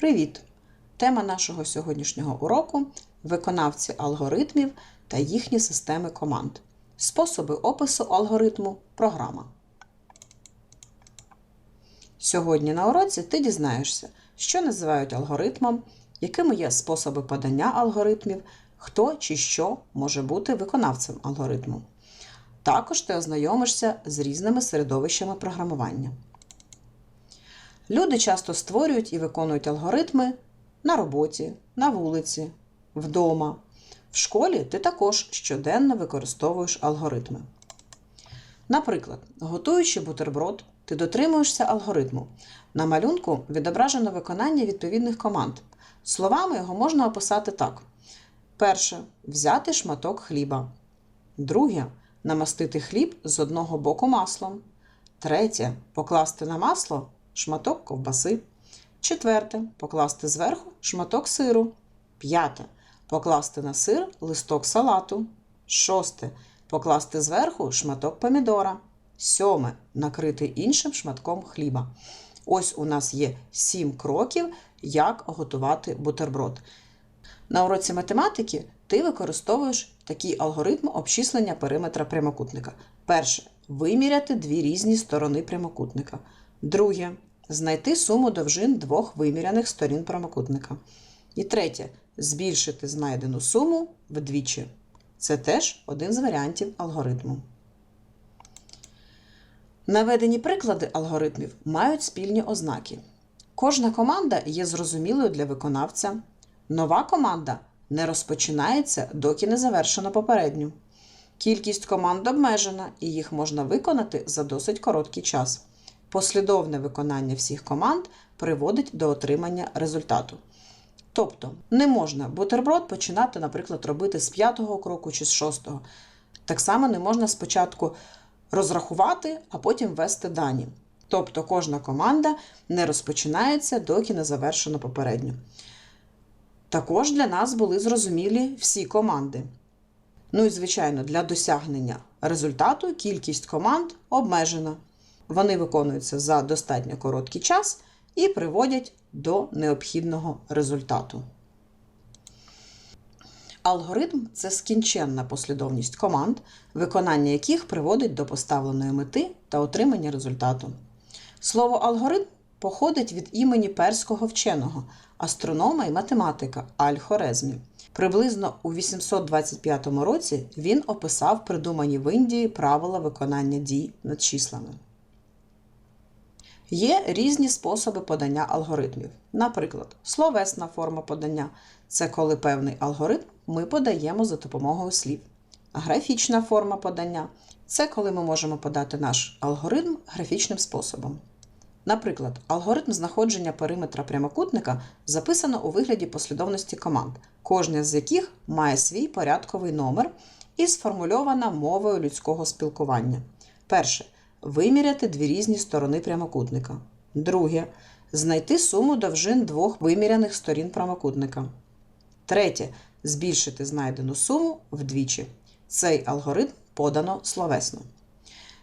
Привіт! Тема нашого сьогоднішнього уроку виконавці алгоритмів та їхні системи команд. Способи опису алгоритму програма. Сьогодні на уроці ти дізнаєшся, що називають алгоритмом, якими є способи подання алгоритмів, хто чи що може бути виконавцем алгоритму. Також ти ознайомишся з різними середовищами програмування. Люди часто створюють і виконують алгоритми на роботі, на вулиці, вдома. В школі ти також щоденно використовуєш алгоритми. Наприклад, готуючи бутерброд, ти дотримуєшся алгоритму. На малюнку відображено виконання відповідних команд. Словами його можна описати так: перше взяти шматок хліба. Друге намастити хліб з одного боку маслом. Третє покласти на масло шматок ковбаси. Четверте покласти зверху шматок сиру. П'яте покласти на сир листок салату. Шосте покласти зверху шматок помідора. Сьоме накрити іншим шматком хліба. Ось у нас є сім кроків, як готувати бутерброд. На уроці математики ти використовуєш такий алгоритм обчислення периметра прямокутника. Перше виміряти дві різні сторони прямокутника. Друге знайти суму довжин двох виміряних сторін прямокутника. І третє збільшити знайдену суму вдвічі. Це теж один з варіантів алгоритму. Наведені приклади алгоритмів мають спільні ознаки. Кожна команда є зрозумілою для виконавця. Нова команда не розпочинається, доки не завершено попередню. Кількість команд обмежена, і їх можна виконати за досить короткий час. Послідовне виконання всіх команд приводить до отримання результату. Тобто, не можна бутерброд починати, наприклад, робити з п'ятого кроку чи з шостого. Так само не можна спочатку розрахувати, а потім ввести дані. Тобто кожна команда не розпочинається, доки не завершено попередню. Також для нас були зрозумілі всі команди. Ну і, звичайно, для досягнення результату кількість команд обмежена. Вони виконуються за достатньо короткий час і приводять до необхідного результату. Алгоритм це скінченна послідовність команд, виконання яких приводить до поставленої мети та отримання результату. Слово алгоритм походить від імені перського вченого, астронома і математика Аль-Хорезмі. Приблизно у 825 році він описав придумані в Індії правила виконання дій над числами. Є різні способи подання алгоритмів. Наприклад, словесна форма подання це коли певний алгоритм ми подаємо за допомогою слів. Графічна форма подання це коли ми можемо подати наш алгоритм графічним способом. Наприклад, алгоритм знаходження периметра прямокутника записано у вигляді послідовності команд, кожна з яких має свій порядковий номер і сформульована мовою людського спілкування. Перше виміряти дві різні сторони прямокутника. Друге знайти суму довжин двох виміряних сторін прямокутника. Третє збільшити знайдену суму вдвічі. Цей алгоритм подано словесно.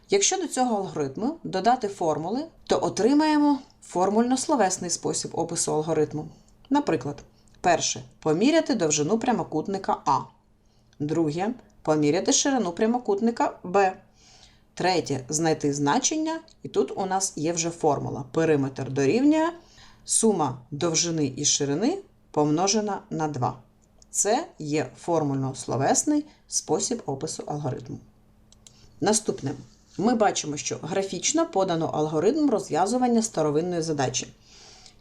Якщо до цього алгоритму додати формули, то отримаємо формульно-словесний спосіб опису алгоритму. Наприклад, перше поміряти довжину прямокутника А. Друге поміряти ширину прямокутника Б. Третє знайти значення, і тут у нас є вже формула. Периметр дорівнює сума довжини і ширини помножена на 2. Це є формульно-словесний спосіб опису алгоритму. Наступне. Ми бачимо, що графічно подано алгоритм розв'язування старовинної задачі.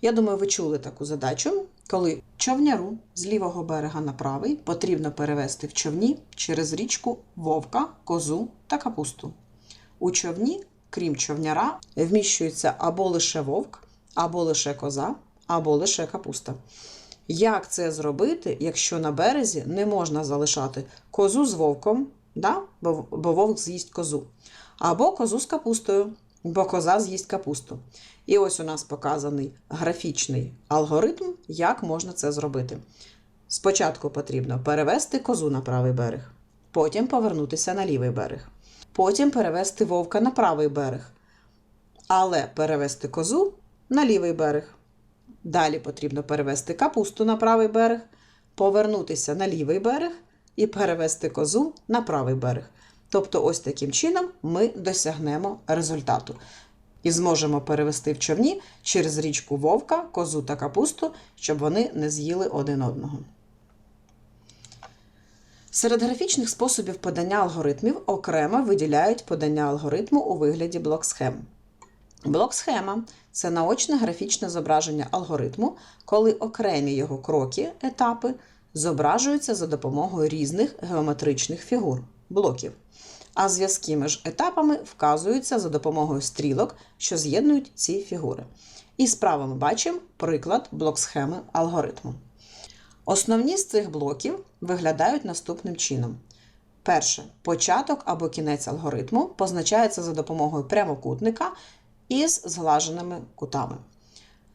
Я думаю, ви чули таку задачу, коли човняру з лівого берега на правий потрібно перевести в човні через річку вовка, козу та капусту. У човні, крім човняра, вміщується або лише вовк, або лише коза, або лише капуста. Як це зробити, якщо на березі не можна залишати козу з вовком, да? бо, бо вовк з'їсть козу, або козу з капустою, бо коза з'їсть капусту. І ось у нас показаний графічний алгоритм, як можна це зробити. Спочатку потрібно перевести козу на правий берег, потім повернутися на лівий берег, потім перевести вовка на правий берег, але перевести козу на лівий берег. Далі потрібно перевести капусту на правий берег, повернутися на лівий берег і перевести козу на правий берег. Тобто, ось таким чином ми досягнемо результату і зможемо перевести в човні через річку Вовка, козу та капусту, щоб вони не з'їли один одного. Серед графічних способів подання алгоритмів окремо виділяють подання алгоритму у вигляді блок-схем. Блок-схема це наочне графічне зображення алгоритму, коли окремі його кроки, етапи зображуються за допомогою різних геометричних фігур блоків, а зв'язки між етапами вказуються за допомогою стрілок, що з'єднують ці фігури. І справа ми бачимо приклад блок-схеми алгоритму. Основні з цих блоків виглядають наступним чином. Перше, початок або кінець алгоритму позначається за допомогою прямокутника із зглаженими кутами.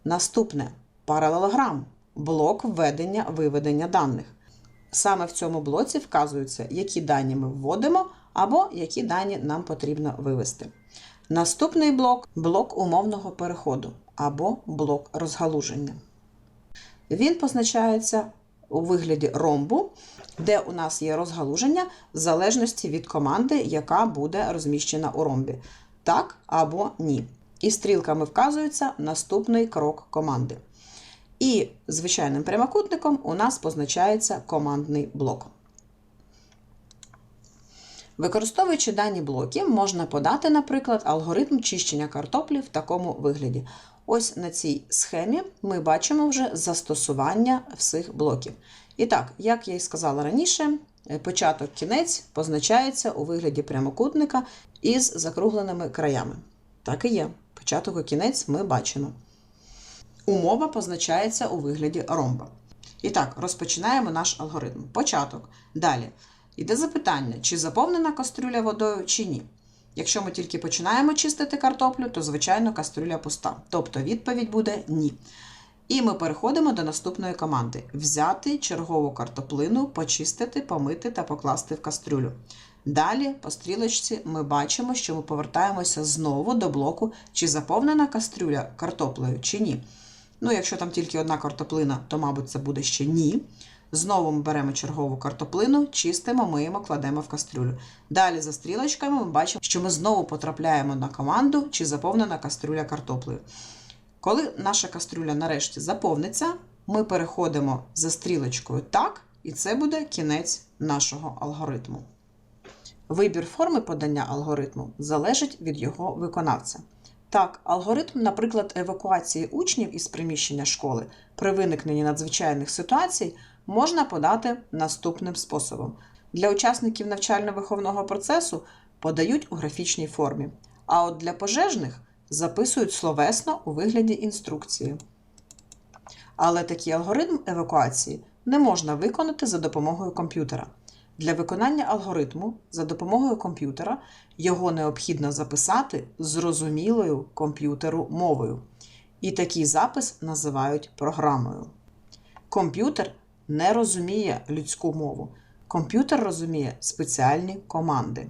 Наступне паралелограм блок введення виведення даних. Саме в цьому блоці вказується, які дані ми вводимо або які дані нам потрібно вивести. Наступний блок блок умовного переходу або блок розгалуження. Він позначається у вигляді ромбу, де у нас є розгалуження в залежності від команди, яка буде розміщена у ромбі. Так або ні. І стрілками вказується наступний крок команди. І звичайним прямокутником у нас позначається командний блок. Використовуючи дані блоки, можна подати, наприклад, алгоритм чищення картоплі в такому вигляді. Ось на цій схемі ми бачимо вже застосування всіх блоків. І так, як я і сказала раніше, початок кінець позначається у вигляді прямокутника із закругленими краями. Так і є. Початок і кінець ми бачимо. Умова позначається у вигляді ромба. І так, розпочинаємо наш алгоритм. Початок. Далі. Іде запитання, чи заповнена кастрюля водою, чи ні. Якщо ми тільки починаємо чистити картоплю, то, звичайно, кастрюля пуста. Тобто відповідь буде ні. І ми переходимо до наступної команди: взяти чергову картоплину, почистити, помити та покласти в кастрюлю. Далі, по стрілочці, ми бачимо, що ми повертаємося знову до блоку, чи заповнена кастрюля картоплею, чи ні. Ну, якщо там тільки одна картоплина, то, мабуть, це буде ще ні. Знову ми беремо чергову картоплину, чистимо, миємо, кладемо в кастрюлю. Далі за стрілочками ми бачимо, що ми знову потрапляємо на команду, чи заповнена кастрюля картоплею. Коли наша кастрюля нарешті заповниться, ми переходимо за стрілочкою так, і це буде кінець нашого алгоритму. Вибір форми подання алгоритму залежить від його виконавця. Так, алгоритм, наприклад, евакуації учнів із приміщення школи при виникненні надзвичайних ситуацій можна подати наступним способом. Для учасників навчально-виховного процесу подають у графічній формі, а от для пожежних записують словесно у вигляді інструкції. Але такий алгоритм евакуації не можна виконати за допомогою комп'ютера. Для виконання алгоритму за допомогою комп'ютера його необхідно записати зрозумілою комп'ютеру мовою. І такий запис називають програмою. Комп'ютер не розуміє людську мову. Комп'ютер розуміє спеціальні команди.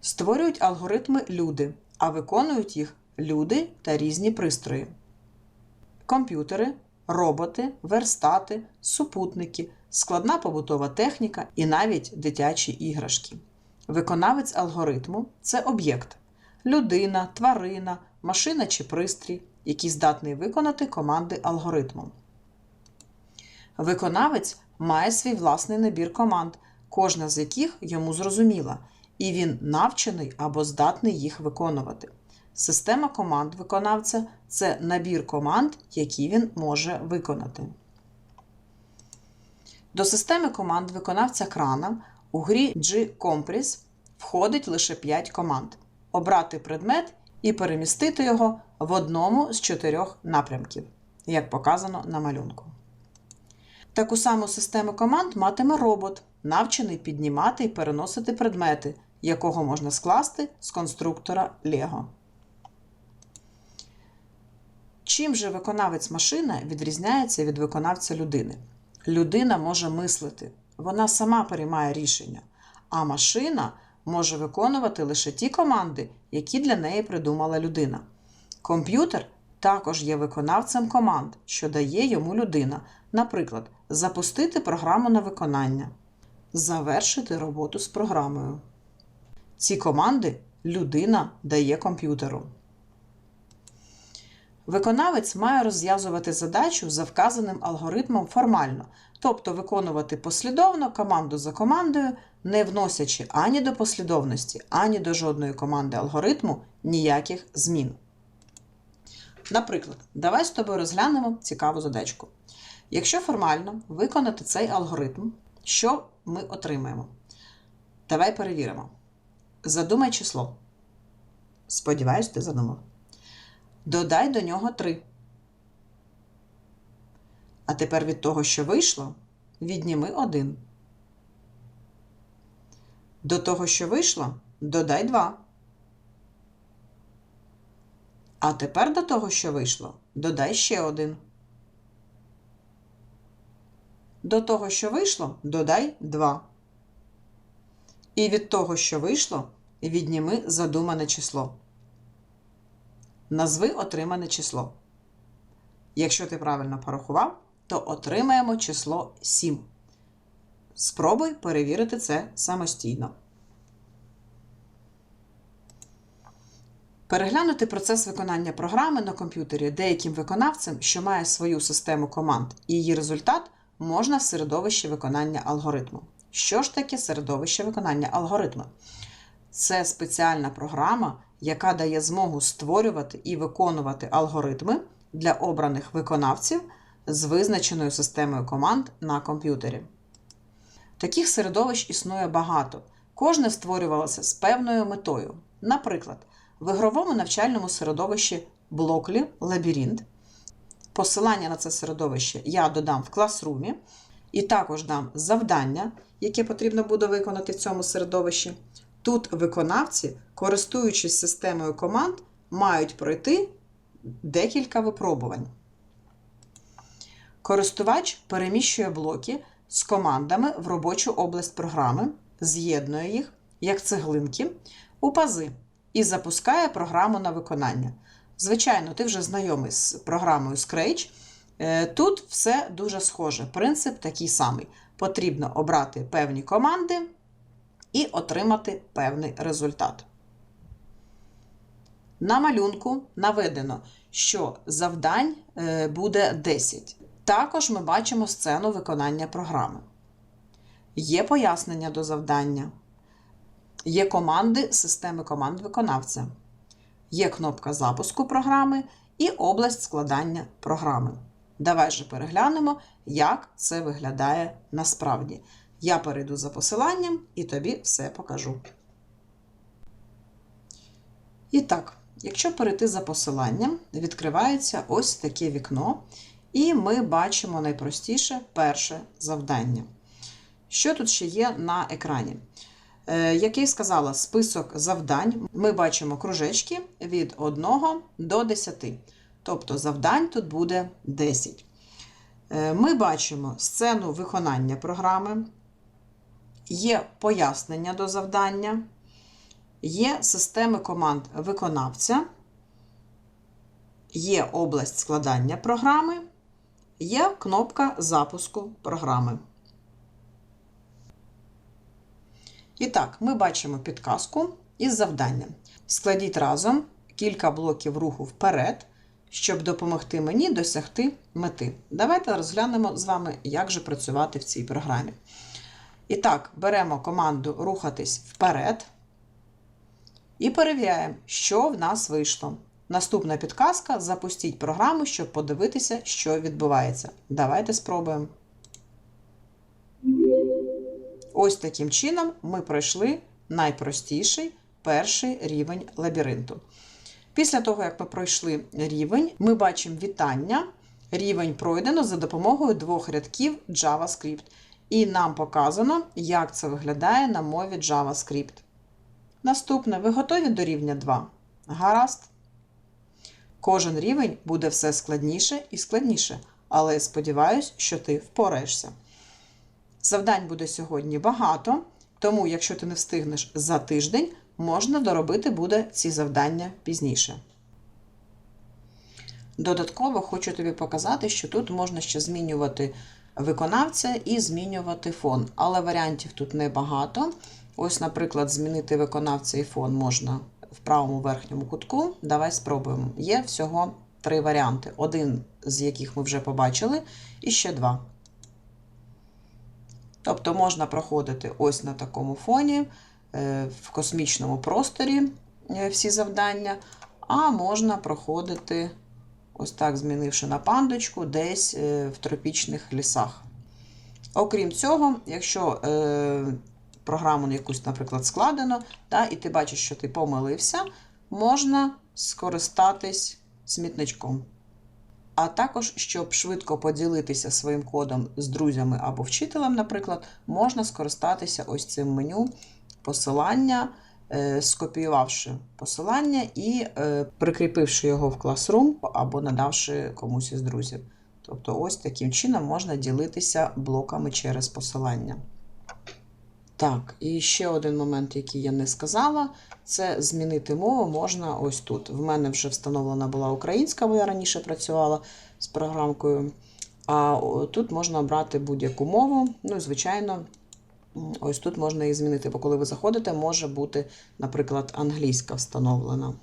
Створюють алгоритми люди, а виконують їх люди та різні пристрої. Комп'ютери, роботи, верстати, супутники, складна побутова техніка і навіть дитячі іграшки. Виконавець алгоритму це об'єкт людина, тварина, машина чи пристрій, який здатний виконати команди алгоритму. Виконавець має свій власний набір команд, кожна з яких йому зрозуміла, і він навчений або здатний їх виконувати. Система команд виконавця це набір команд, які він може виконати. До системи команд виконавця крана у грі G-Compress входить лише 5 команд: обрати предмет і перемістити його в одному з чотирьох напрямків, як показано на малюнку. Таку саму систему команд матиме робот, навчений піднімати і переносити предмети, якого можна скласти з конструктора Lego. Чим же виконавець машина відрізняється від виконавця людини? Людина може мислити, вона сама приймає рішення, а машина може виконувати лише ті команди, які для неї придумала людина. Комп'ютер також є виконавцем команд, що дає йому людина. Наприклад, запустити програму на виконання, завершити роботу з програмою. Ці команди людина дає комп'ютеру. Виконавець має розв'язувати задачу за вказаним алгоритмом формально, тобто виконувати послідовно команду за командою, не вносячи ані до послідовності, ані до жодної команди алгоритму ніяких змін. Наприклад, давай з тобою розглянемо цікаву задачку. Якщо формально виконати цей алгоритм, що ми отримаємо? Давай перевіримо. Задумай число. Сподіваюсь, ти задумав. Додай до нього 3. А тепер від того, що вийшло, відніми 1. До того, що вийшло, додай 2. А тепер до того, що вийшло, додай ще 1. До того, що вийшло, додай 2. І від того, що вийшло, відніми задумане число. Назви отримане число. Якщо ти правильно порахував, то отримаємо число 7. Спробуй перевірити це самостійно. Переглянути процес виконання програми на комп'ютері деяким виконавцем, що має свою систему команд, і її результат можна в середовищі виконання алгоритму. Що ж таке середовище виконання алгоритму? Це спеціальна програма, яка дає змогу створювати і виконувати алгоритми для обраних виконавців з визначеною системою команд на комп'ютері. Таких середовищ існує багато. Кожне створювалося з певною метою. Наприклад, в ігровому навчальному середовищі Blockly Labyrinth. Посилання на це середовище я додам в класрумі, і також дам завдання, яке потрібно буде виконати в цьому середовищі. Тут виконавці, користуючись системою команд, мають пройти декілька випробувань. Користувач переміщує блоки з командами в робочу область програми, з'єднує їх, як цеглинки, у пази і запускає програму на виконання. Звичайно, ти вже знайомий з програмою Scratch. Е, Тут все дуже схоже. Принцип такий самий. Потрібно обрати певні команди і отримати певний результат. На малюнку наведено, що завдань е, буде 10. Також ми бачимо сцену виконання програми. Є пояснення до завдання. Є команди системи команд виконавця. Є кнопка запуску програми і область складання програми. Давай же переглянемо, як це виглядає насправді. Я перейду за посиланням і тобі все покажу. І так, якщо перейти за посиланням, відкривається ось таке вікно, і ми бачимо найпростіше перше завдання. Що тут ще є на екрані? Е, Як я й сказала, список завдань ми бачимо кружечки від 1 до 10. Тобто завдань тут буде 10. Е, Ми бачимо сцену виконання програми, є пояснення до завдання, є системи команд виконавця, є область складання програми, є кнопка запуску програми. І так, ми бачимо підказку із завданням. Складіть разом кілька блоків руху вперед, щоб допомогти мені досягти мети. Давайте розглянемо з вами, як же працювати в цій програмі. І так, беремо команду рухатись вперед і перевіряємо, що в нас вийшло. Наступна підказка: запустіть програму, щоб подивитися, що відбувається. Давайте спробуємо. Ось таким чином ми пройшли найпростіший перший рівень лабіринту. Після того, як ми пройшли рівень, ми бачимо вітання. Рівень пройдено за допомогою двох рядків JavaScript. І нам показано, як це виглядає на мові JavaScript. Наступне, ви готові до рівня 2? Гаразд. Кожен рівень буде все складніше і складніше, але я сподіваюся, що ти впораєшся. Завдань буде сьогодні багато, тому, якщо ти не встигнеш за тиждень, можна доробити буде ці завдання пізніше. Додатково хочу тобі показати, що тут можна ще змінювати виконавця і змінювати фон. Але варіантів тут небагато. Ось, наприклад, змінити виконавця і фон можна в правому верхньому кутку. Давай спробуємо. Є всього три варіанти. Один з яких ми вже побачили, і ще два. Тобто можна проходити ось на такому фоні, е, в космічному просторі е, всі завдання, а можна проходити, ось так змінивши на пандочку, десь е, в тропічних лісах. Окрім цього, якщо програму якусь, наприклад, складено, та, і ти бачиш, що ти помилився, можна скористатись смітничком. А також, щоб швидко поділитися своїм кодом з друзями або вчителем, наприклад, можна скористатися ось цим меню посилання, е, скопіювавши посилання і е, прикріпивши його в Classroom або надавши комусь із друзів. Тобто, ось таким чином можна ділитися блоками через посилання. Так, і ще один момент, який я не сказала, це змінити мову можна ось тут. В мене вже встановлена була українська, бо я раніше працювала з програмкою. А тут можна обрати будь-яку мову. Ну, звичайно, ось тут можна її змінити, бо коли ви заходите, може бути, наприклад, англійська встановлена.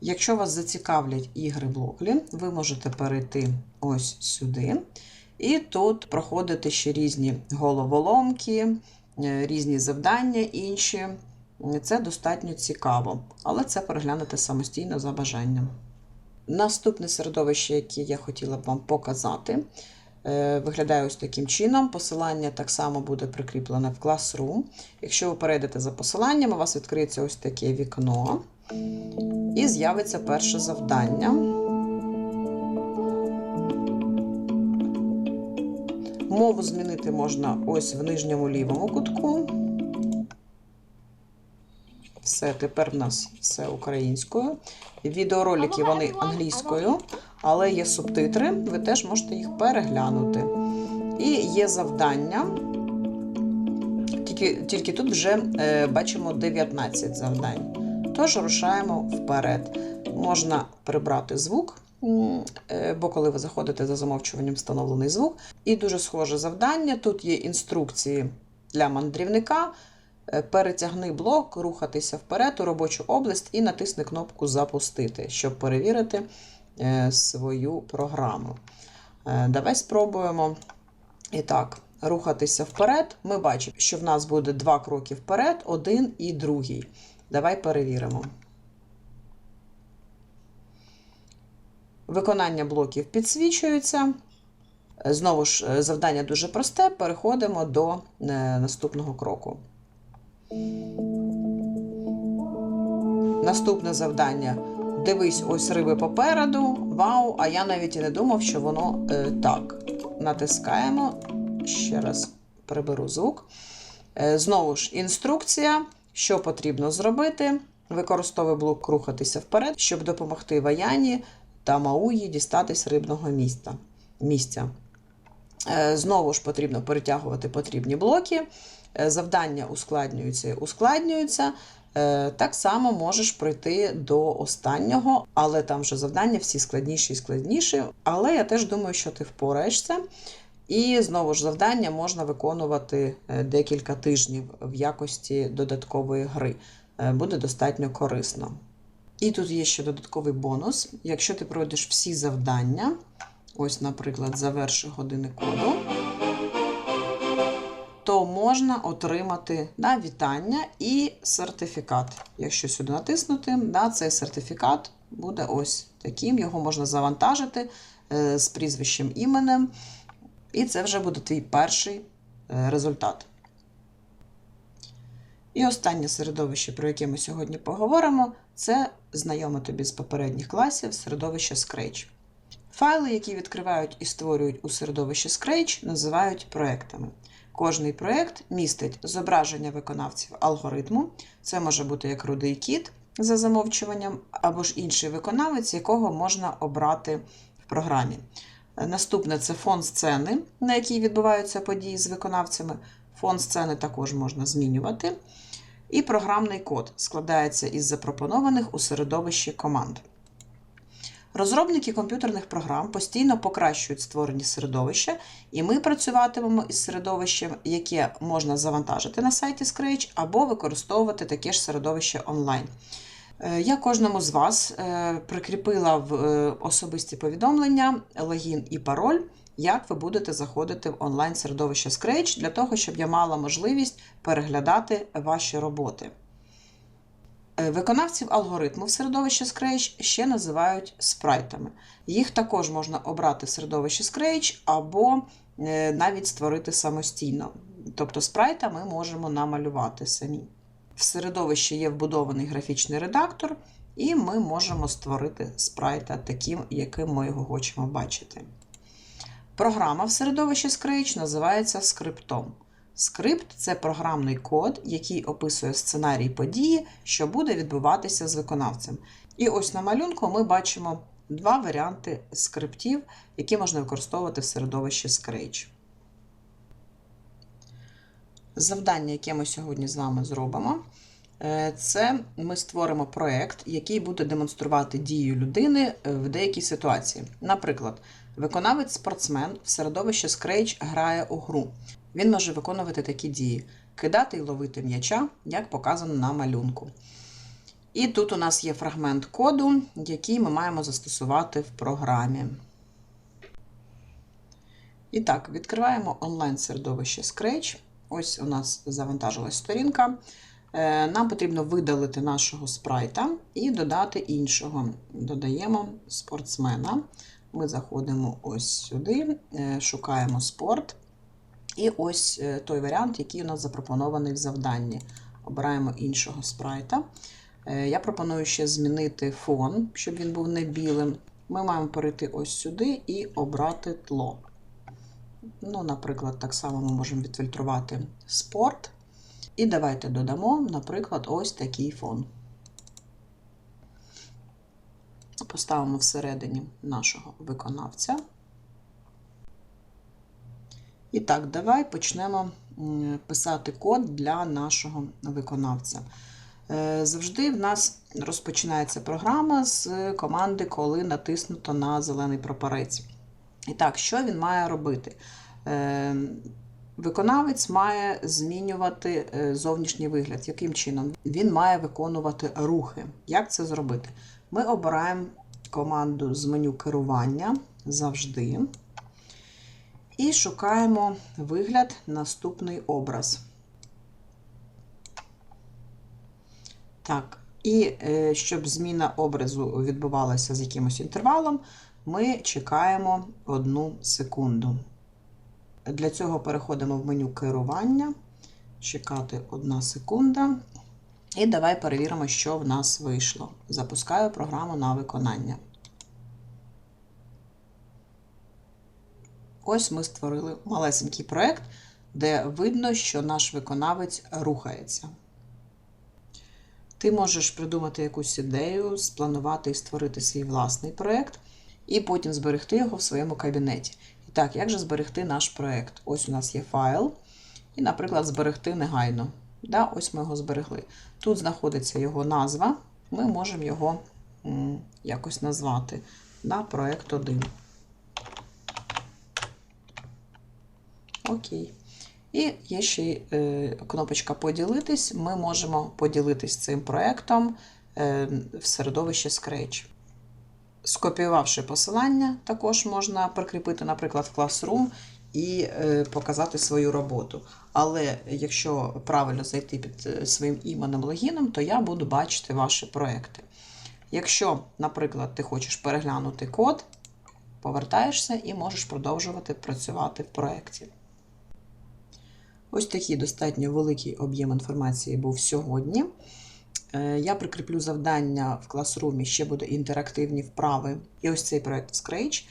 Якщо вас зацікавлять ігри Блоклі, ви можете перейти ось сюди. І тут проходити ще різні головоломки, різні завдання інші. Це достатньо цікаво, але це переглянути самостійно за бажанням. Наступне середовище, яке я хотіла б вам показати, е, виглядає ось таким чином. Посилання так само буде прикріплене в Classroom. Якщо ви перейдете за посиланням, у вас відкриється ось таке вікно. І з'явиться перше завдання. Мову змінити можна ось в нижньому лівому кутку. Все, тепер в нас все українською. Відеоролики вони англійською, але є субтитри, ви теж можете їх переглянути. І є завдання. Тільки, тільки тут вже е, бачимо 19 завдань. Тож рушаємо вперед. Можна прибрати звук, бо коли ви заходите за замовчуванням, встановлений звук. І дуже схоже завдання. Тут є інструкції для мандрівника. Е, Перетягни блок, рухатися вперед у робочу область і натисни кнопку Запустити, щоб перевірити е, свою програму. Е, Давай спробуємо. І так, рухатися вперед. Ми бачимо, що в нас буде два кроки вперед, один і другий. Давай перевіримо. Виконання блоків підсвічується. Знову ж, е, завдання дуже просте. Переходимо до е, наступного кроку. Наступне завдання. Дивись, ось риби попереду. Вау! А я навіть і не думав, що воно е, так. Натискаємо. Ще раз приберу звук. Е, знову ж, інструкція, що потрібно зробити. Використовуй блок рухатися вперед, щоб допомогти Ваяні та Мауї дістатись рибного міста, місця. Е, Знову ж потрібно перетягувати потрібні блоки. Е, Завдання ускладнюються і ускладнюються. Е, Так само можеш пройти до останнього, але там вже завдання всі складніші і складніші. Але я теж думаю, що ти впораєшся. І знову ж завдання можна виконувати декілька тижнів в якості додаткової гри. Буде достатньо корисно. І тут є ще додатковий бонус. Якщо ти пройдеш всі завдання, ось, наприклад, заверши години коду, то можна отримати да, вітання і сертифікат. Якщо сюди натиснути, да, цей сертифікат буде ось таким. Його можна завантажити е, з прізвищем іменем. І це вже буде твій перший е, результат. І останнє середовище, про яке ми сьогодні поговоримо, це знайоме тобі з попередніх класів середовище Scratch. Файли, які відкривають і створюють у середовищі Scratch, називають проектами. Кожний проект містить зображення виконавців алгоритму. Це може бути як рудий кіт за замовчуванням, або ж інший виконавець, якого можна обрати в програмі. Наступне це фон сцени, на якій відбуваються події з виконавцями. Фон сцени також можна змінювати. І програмний код складається із запропонованих у середовищі команд. Розробники комп'ютерних програм постійно покращують створені середовища, і ми працюватимемо із середовищем, яке можна завантажити на сайті Scratch або використовувати таке ж середовище онлайн. Е, Я кожному з вас е, прикріпила в е, особисті повідомлення логін і пароль, як ви будете заходити в онлайн середовище Scratch, для того, щоб я мала можливість переглядати ваші роботи. Е, Виконавців алгоритму в середовищі Scratch ще називають спрайтами. Їх також можна обрати в середовищі Scratch або е, навіть створити самостійно. Тобто спрайта ми можемо намалювати самі. В середовищі є вбудований графічний редактор, і ми можемо створити спрайта таким, яким ми його хочемо бачити. Програма в середовищі Scratch називається скриптом. Скрипт це програмний код, який описує сценарій події, що буде відбуватися з виконавцем. І ось на малюнку ми бачимо два варіанти скриптів, які можна використовувати в середовищі Scratch. Завдання, яке ми сьогодні з вами зробимо, е, це ми створимо проєкт, який буде демонструвати дію людини е, в деякій ситуації. Наприклад, виконавець-спортсмен в середовищі Scratch грає у гру. Він може виконувати такі дії: кидати і ловити м'яча, як показано на малюнку. І тут у нас є фрагмент коду, який ми маємо застосувати в програмі. І так, відкриваємо онлайн-середовище Scratch. Ось у нас завантажилась сторінка. Е, Нам потрібно видалити нашого спрайта і додати іншого. Додаємо спортсмена. Ми заходимо ось сюди, е, шукаємо спорт. І ось е, той варіант, який у нас запропонований в завданні. Обираємо іншого спрайта. Е, Я пропоную ще змінити фон, щоб він був не білим. Ми маємо перейти ось сюди і обрати тло. Ну, Наприклад, так само ми можемо відфільтрувати спорт. І давайте додамо, наприклад, ось такий фон. Поставимо всередині нашого виконавця. І так, давай почнемо писати код для нашого виконавця. Е, Завжди в нас розпочинається програма з команди, коли натиснуто на зелений прапорець. І так, що він має робити? Е, Виконавець має змінювати е, зовнішній вигляд. Яким чином? Він має виконувати рухи. Як це зробити? Ми обираємо команду з меню керування завжди. І шукаємо вигляд наступний образ. Так, і е, щоб зміна образу відбувалася з якимось інтервалом, ми чекаємо одну секунду. Для цього переходимо в меню керування, чекати одна секунда. І давай перевіримо, що в нас вийшло. Запускаю програму на виконання. Ось ми створили малесенький проєкт, де видно, що наш виконавець рухається. Ти можеш придумати якусь ідею, спланувати і створити свій власний проєкт, і потім зберегти його в своєму кабінеті. І так, як же зберегти наш проєкт? Ось у нас є файл, і, наприклад, зберегти негайно. Да, Ось ми його зберегли. Тут знаходиться його назва, ми можемо його якось назвати. Да, Проєкт 1. Окей. І є ще е, кнопочка Поділитись. Ми можемо поділитись цим проєктом е, в середовищі Scratch. Скопіювавши посилання, також можна прикріпити, наприклад, в Classroom і е, показати свою роботу. Але якщо правильно зайти під е, своїм іменем логіном, то я буду бачити ваші проекти. Якщо, наприклад, ти хочеш переглянути код, повертаєшся і можеш продовжувати працювати в проєкті. Ось такий достатньо великий об'єм інформації був сьогодні. Е, Я прикріплю завдання в класрумі, ще буде інтерактивні вправи. І ось цей проєкт в Scratch,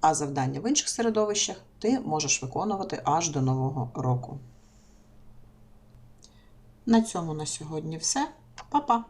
а завдання в інших середовищах ти можеш виконувати аж до Нового року. На цьому на сьогодні все. Па-па!